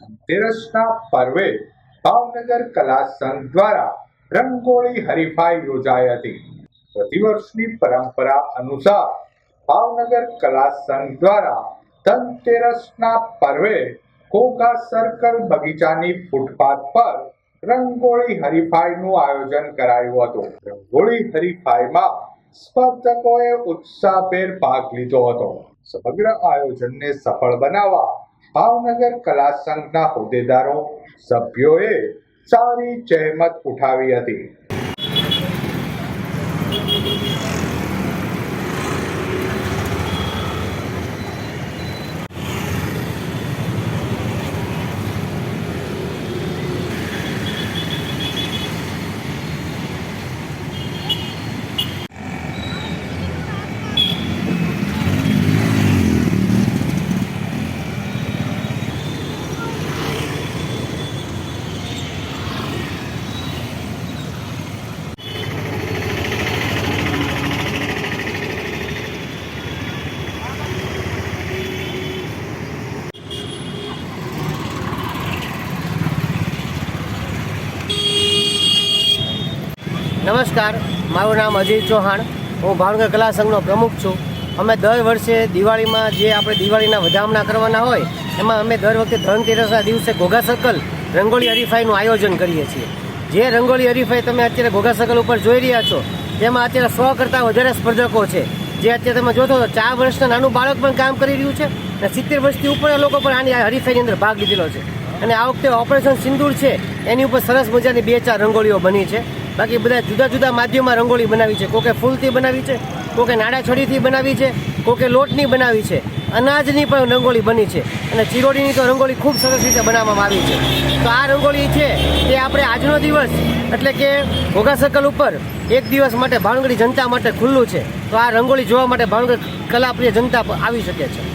ધનતેરસના પર્વે ભાવનગર કલા સંઘ દ્વારા રંગોળી હરીફાઈ યોજાઈ હતી. પ્રતિવર્ષની પરંપરા અનુસાર ભાવનગર કલા સંઘ દ્વારા ધનતેરસના પર્વે કોકા સર્કલ બગીચાની ફૂટપાથ પર રંગોળી હરીફાઈનું આયોજન કરાયું હતું. રંગોળી હરીફાઈમાં સ્પર્ધકોએ ઉત્સાહભેર ભાગ લીધો હતો. સમગ્ર આયોજનને સફળ બનાવવા ભાવનગર કલા સંઘના હોદ્દેદારો સભ્યોએ સારી જહેમત ઉઠાવી હતી. નમસ્કાર, મારું નામ અજય ચૌહાણ. હું ભાવનગર કલા સંઘનો પ્રમુખ છું. અમે દર વર્ષે દિવાળીમાં જે આપણે દિવાળીના વધામણા કરવાના હોય, એમાં અમે દર વખતે ધનતેરસના દિવસે ઘોઘા સર્કલ રંગોળી હરીફાઈનું આયોજન કરીએ છીએ. જે રંગોળી હરીફાઈ તમે અત્યારે ઘોઘા સર્કલ ઉપર જોઈ રહ્યા છો, તેમાં અત્યારે સો કરતાં વધારે સ્પર્ધકો છે. જે અત્યારે તમે જોતો તો ચાર વર્ષના નાનું બાળક પણ કામ કરી રહ્યું છે અને સિત્તેર વર્ષથી ઉપર લોકો પણ આની હરીફાઈની અંદર ભાગ લીધેલો છે. અને આ વખતે ઓપરેશન સિંદૂર છે, એની ઉપર સરસ મજાની બે ચાર રંગોળીઓ બની છે. બાકી બધા જુદા જુદા માધ્યમમાં રંગોળી બનાવી છે. કોકે ફૂલથી બનાવી છે, કોકે નાડા છડીથી બનાવી છે, કોકે લોટની બનાવી છે. અનાજની પણ રંગોળી બની છે અને ચિરોડીની તો રંગોળી ખૂબ સરસ રીતે બનાવવામાં આવી છે. તો આ રંગોળી છે તે આપણે આજનો દિવસ એટલે કે ઘોઘા સર્કલ ઉપર એક દિવસ માટે ભાવનગરી જનતા માટે ખુલ્લું છે. તો આ રંગોળી જોવા માટે ભાવનગર કલાપ્રિય જનતા આવી શકે છે.